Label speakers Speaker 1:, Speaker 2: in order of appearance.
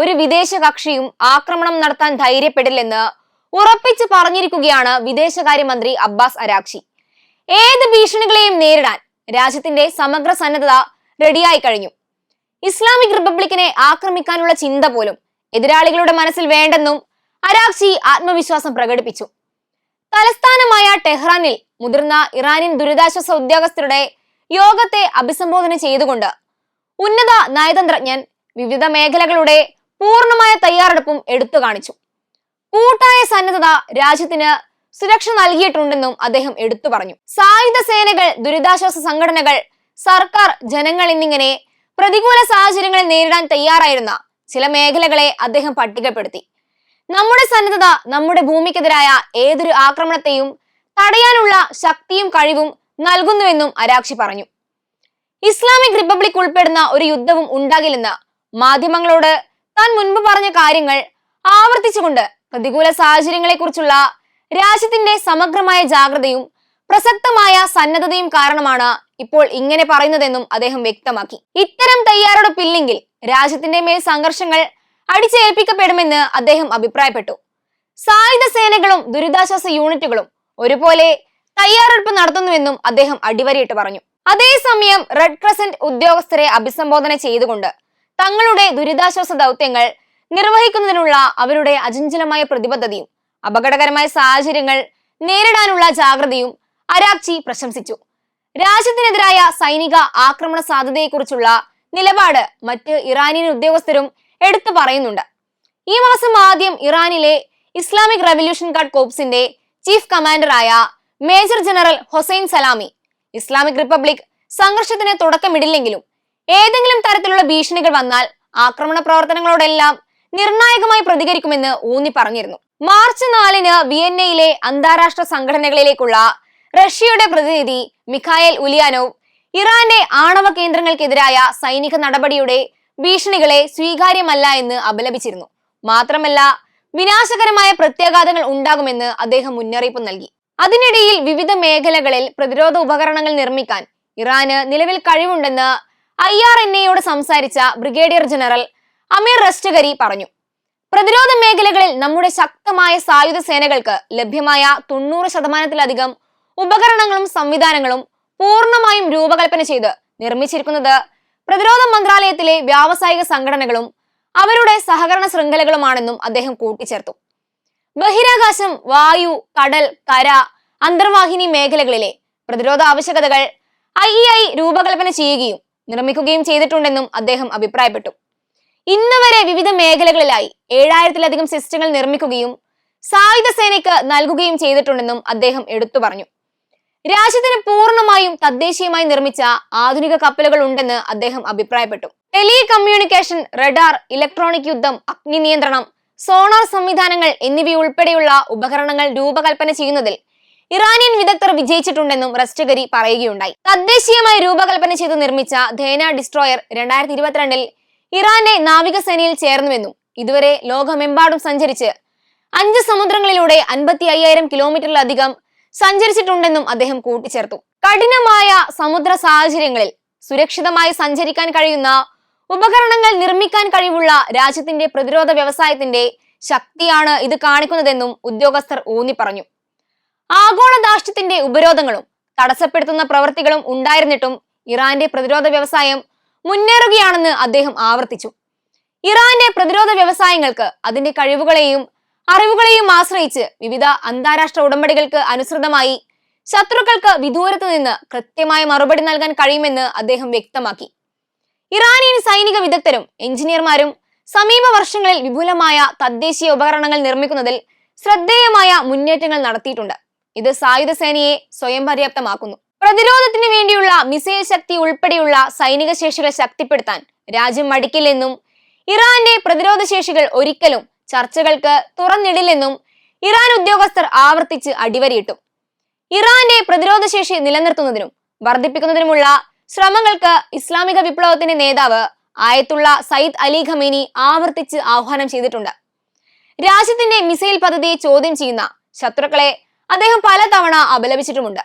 Speaker 1: ഒരു വിദേശ കക്ഷിയും ആക്രമണം നടത്താൻ ധൈര്യപ്പെടില്ലെന്ന് ഉറപ്പിച്ചു പറഞ്ഞിരിക്കുകയാണ് വിദേശകാര്യമന്ത്രി അബ്ബാസ് അരാക്ഷി ഏത് ഭീഷണികളെയും നേരിടാൻ രാജ്യത്തിന്റെ സമഗ്ര സന്നദ്ധത റെഡിയായി കഴിഞ്ഞു. ഇസ്ലാമിക് റിപ്പബ്ലിക്കിനെ ആക്രമിക്കാനുള്ള ചിന്ത പോലും എതിരാളികളുടെ മനസ്സിൽ വേണ്ടെന്നും അരാക്ഷി ആത്മവിശ്വാസം പ്രകടിപ്പിച്ചു. തലസ്ഥാനമായ ടെഹ്റാനിൽ മുതിർന്ന ഇറാനിയൻ ദുരിതാശ്വാസ ഉദ്യോഗസ്ഥരുടെ യോഗത്തെ അഭിസംബോധന ചെയ്തുകൊണ്ട് ഉന്നത നയതന്ത്രജ്ഞൻ വിവിധ മേഖലകളുടെ പൂർണമായ തയ്യാറെടുപ്പും എടുത്തു കാണിച്ചു. കൂട്ടായ സന്നദ്ധത രാജ്യത്തിന് സുരക്ഷ നൽകിയിട്ടുണ്ടെന്നും അദ്ദേഹം എടുത്തു പറഞ്ഞു. സായുധ സേനകൾ ദുരിതാശ്വാസ സംഘടനകൾ സർക്കാർ ജനങ്ങൾ എന്നിങ്ങനെ പ്രതികൂല സാഹചര്യങ്ങളെ നേരിടാൻ തയ്യാറായിരുന്ന ചില മേഖലകളെ അദ്ദേഹം പട്ടികപ്പെടുത്തി. നമ്മുടെ സന്നദ്ധത നമ്മുടെ ഭൂമിക്കെതിരായ ഏതൊരു ആക്രമണത്തെയും തടയാനുള്ള ശക്തിയും കഴിവും നൽകുന്നുവെന്നും അരാക്ഷി പറഞ്ഞു. ഇസ്ലാമിക് റിപ്പബ്ലിക് ഉൾപ്പെടുന്ന ഒരു യുദ്ധവും ഉണ്ടാകില്ലെന്ന് മാധ്യമങ്ങളോട് താൻ മുൻപ് പറഞ്ഞ കാര്യങ്ങൾ ആവർത്തിച്ചുകൊണ്ട് പ്രതികൂല സാഹചര്യങ്ങളെക്കുറിച്ചുള്ള രാജ്യത്തിന്റെ സമഗ്രമായ ജാഗ്രതയും പ്രസക്തമായ സന്നദ്ധതയും കാരണമാണ് ഇപ്പോൾ ഇങ്ങനെ പറയുന്നതെന്നും അദ്ദേഹം വ്യക്തമാക്കി. ഇത്തരം തയ്യാറെടുപ്പില്ലെങ്കിൽ രാജ്യത്തിന്റെ മേൽ സംഘർഷങ്ങൾ അടിച്ചേൽപ്പിക്കപ്പെടുമെന്ന് അദ്ദേഹം അഭിപ്രായപ്പെട്ടു. സായുധ സേനകളും ദുരിതാശ്വാസ യൂണിറ്റുകളും ഒരുപോലെ തയ്യാറെടുപ്പ് നടത്തുന്നുവെന്നും അദ്ദേഹം അടിവരയിട്ട് പറഞ്ഞു. അതേസമയം റെഡ് ക്രസന്റ് ഉദ്യോഗസ്ഥരെ അഭിസംബോധന ചെയ്തുകൊണ്ട് തങ്ങളുടെ ദുരിതാശ്വാസ ദൗത്യങ്ങൾ നിർവഹിക്കുന്നതിനുള്ള അവരുടെ അചഞ്ചലമായ പ്രതിബദ്ധതയും അപകടകരമായ സാഹചര്യങ്ങൾ നേരിടാനുള്ള ജാഗ്രതയും അരാക്ചി പ്രശംസിച്ചു. രാജ്യത്തിനെതിരായ സൈനിക ആക്രമണ സാധ്യതയെക്കുറിച്ചുള്ള നിലപാട് മറ്റ് ഇറാനിയൻ ഉദ്യോഗസ്ഥരും എടുത്തു പറയുന്നുണ്ട്. ഈ മാസം ആദ്യം ഇറാനിലെ ഇസ്ലാമിക് റവല്യൂഷൻ ഗാർഡ് കോപ്സിന്റെ chief കമാൻഡറായ major general Hossein Salami Islamic republic സംഘർഷത്തിന് തുടക്കമിടില്ലെങ്കിലും ഏതെങ്കിലും തരത്തിലുള്ള ഭീഷണികൾ വന്നാൽ ആക്രമണ പ്രവർത്തനങ്ങളോടെല്ലാം നിർണായകമായി പ്രതികരിക്കുമെന്ന് ഊന്നി പറഞ്ഞിരുന്നു. മാർച്ച് നാലിന് വിയന്നയിലെ അന്താരാഷ്ട്ര സംഘടനകളിലേക്കുള്ള റഷ്യയുടെ പ്രതിനിധി മിഖായൽ ഉലിയാനോവ് ഇറാന്റെ ആണവ കേന്ദ്രങ്ങൾക്കെതിരായ സൈനിക നടപടിയുടെ ഭീഷണികളെ സ്വീകാര്യമല്ല എന്ന് അപലപിച്ചിരുന്നു. മാത്രമല്ല വിനാശകരമായ പ്രത്യാഘാതങ്ങൾ ഉണ്ടാകുമെന്ന് അദ്ദേഹം മുന്നറിയിപ്പ് നൽകി. അതിനിടയിൽ വിവിധ മേഖലകളിൽ പ്രതിരോധ ഉപകരണങ്ങൾ നിർമ്മിക്കാൻ ഇറാന് നിലവിൽ കഴിവുണ്ടെന്ന് ഐ ആർ എൻ എയോട് സംസാരിച്ച ബ്രിഗേഡിയർ ജനറൽ അമീർ റസ്റ്റഗരി പറഞ്ഞു പ്രതിരോധ മേഖലകളിൽ നമ്മുടെ ശക്തമായ സായുധ സേനകൾക്ക് ലഭ്യമായ തൊണ്ണൂറ് ശതമാനത്തിലധികം ഉപകരണങ്ങളും സംവിധാനങ്ങളും പൂർണമായും രൂപകൽപ്പന ചെയ്ത് നിർമ്മിച്ചിരിക്കുന്നത് പ്രതിരോധ മന്ത്രാലയത്തിലെ വ്യാവസായിക സംഘടനകളും അവരുടെ സഹകരണ ശൃംഖലകളുമാണെന്നും അദ്ദേഹം കൂട്ടിച്ചേർത്തു. ബഹിരാകാശം വായു കടൽ കര അന്തർവാഹിനി മേഖലകളിലെ പ്രതിരോധ ആവശ്യകതകൾ ഐ രൂപകൽപ്പന ചെയ്യുകയും നിർമ്മിക്കുകയും ചെയ്തിട്ടുണ്ടെന്നും അദ്ദേഹം അഭിപ്രായപ്പെട്ടു. ഇന്ന് വരെ വിവിധ മേഖലകളിലായി ഏഴായിരത്തിലധികം സിസ്റ്റങ്ങൾ നിർമ്മിക്കുകയും സായുധ സേനയ്ക്ക് നൽകുകയും ചെയ്തിട്ടുണ്ടെന്നും അദ്ദേഹം എടുത്തു പറഞ്ഞു. രാജ്യത്തിന് പൂർണമായും തദ്ദേശീയമായി നിർമ്മിച്ച ആധുനിക കപ്പലുകൾ ഉണ്ടെന്ന് അദ്ദേഹം അഭിപ്രായപ്പെട്ടു. ടെലി കമ്മ്യൂണിക്കേഷൻ റഡാർ ഇലക്ട്രോണിക് യുദ്ധം അഗ്നി നിയന്ത്രണം സോണാർ സംവിധാനങ്ങൾ എന്നിവയുൾപ്പെടെയുള്ള ഉപകരണങ്ങൾ രൂപകൽപ്പന ചെയ്യുന്നതിൽ ഇറാനിയൻ വിദഗ്ധർ വിജയിച്ചിട്ടുണ്ടെന്നും റസ്റ്റഗരി പറയുകയുണ്ടായി. തദ്ദേശീയമായി രൂപകൽപ്പന ചെയ്ത് നിർമ്മിച്ച ധേന ഡിസ്ട്രോയർ രണ്ടായിരത്തി ഇരുപത്തിരണ്ടിൽ ഇറാന്റെ നാവികസേനയിൽ ചേർന്നുവെന്നും ഇതുവരെ ലോകമെമ്പാടും സഞ്ചരിച്ച് അഞ്ച് സമുദ്രങ്ങളിലൂടെ അൻപത്തി അയ്യായിരം കിലോമീറ്ററിലധികം സഞ്ചരിച്ചിട്ടുണ്ടെന്നും അദ്ദേഹം കൂട്ടിച്ചേർത്തു. കഠിനമായ സമുദ്ര സാഹചര്യങ്ങളിൽ സുരക്ഷിതമായി സഞ്ചരിക്കാൻ കഴിയുന്ന ഉപകരണങ്ങൾ നിർമ്മിക്കാൻ കഴിവുള്ള രാജ്യത്തിന്റെ പ്രതിരോധ വ്യവസായത്തിന്റെ ശക്തിയാണ് ഇത് കാണിക്കുന്നതെന്നും ഉദ്യോഗസ്ഥർ ഊന്നി പറഞ്ഞു ആഗോള ദാഷ്ട്യത്തിന്റെ ഉപരോധങ്ങളും തടസ്സപ്പെടുത്തുന്ന പ്രവൃത്തികളും ഉണ്ടായിരുന്നിട്ടും ഇറാന്റെ പ്രതിരോധ വ്യവസായം മുന്നേറുകയാണെന്ന് അദ്ദേഹം ആവർത്തിച്ചു. ഇറാന്റെ പ്രതിരോധ വ്യവസായങ്ങൾക്ക് അതിന്റെ കഴിവുകളെയും അറിവുകളെയും ആശ്രയിച്ച് വിവിധ അന്താരാഷ്ട്ര ഉടമ്പടികൾക്ക് അനുസൃതമായി ശത്രുക്കൾക്ക് വിദൂരത്ത് നിന്ന് കൃത്യമായ മറുപടി നൽകാൻ കഴിയുമെന്ന് അദ്ദേഹം വ്യക്തമാക്കി. ഇറാനിയൻ സൈനിക വിദഗ്ധരും എഞ്ചിനീയർമാരും സമീപ വർഷങ്ങളിൽ വിപുലമായ തദ്ദേശീയ ഉപകരണങ്ങൾ നിർമ്മിക്കുന്നതിൽ ശ്രദ്ധേയമായ മുന്നേറ്റങ്ങൾ നടത്തിയിട്ടുണ്ട്. ഇത് സായുധ സേനയെ സ്വയം പര്യാപ്തമാക്കുന്നു. പ്രതിരോധത്തിന് വേണ്ടിയുള്ള മിസൈൽ ശക്തി ഉൾപ്പെടെയുള്ള സൈനിക ശേഷികൾ ശക്തിപ്പെടുത്താൻ രാജ്യം മടിക്കില്ലെന്നും ഇറാന്റെ പ്രതിരോധ ശേഷികൾ ഒരിക്കലും ചർച്ചകൾക്ക് തുറന്നിടില്ലെന്നും ഇറാൻ ഉദ്യോഗസ്ഥർ ആവർത്തിച്ച് അടിവരയിട്ടു. ഇറാന്റെ പ്രതിരോധ ശേഷി നിലനിർത്തുന്നതിനും വർദ്ധിപ്പിക്കുന്നതിനുമുള്ള ശ്രമങ്ങൾക്ക് ഇസ്ലാമിക വിപ്ലവത്തിന്റെ നേതാവ് ആയത്തുള്ള സയ്യിദ് അലി ഖമീനി ആവർത്തിച്ച് ആഹ്വാനം ചെയ്തിട്ടുണ്ട്. രാജ്യത്തിന്റെ മിസൈൽ പദ്ധതിയെ ചോദ്യം ചെയ്യുന്ന ശത്രുക്കളെ അദ്ദേഹം പലതവണ അപലപിച്ചിട്ടുമുണ്ട്.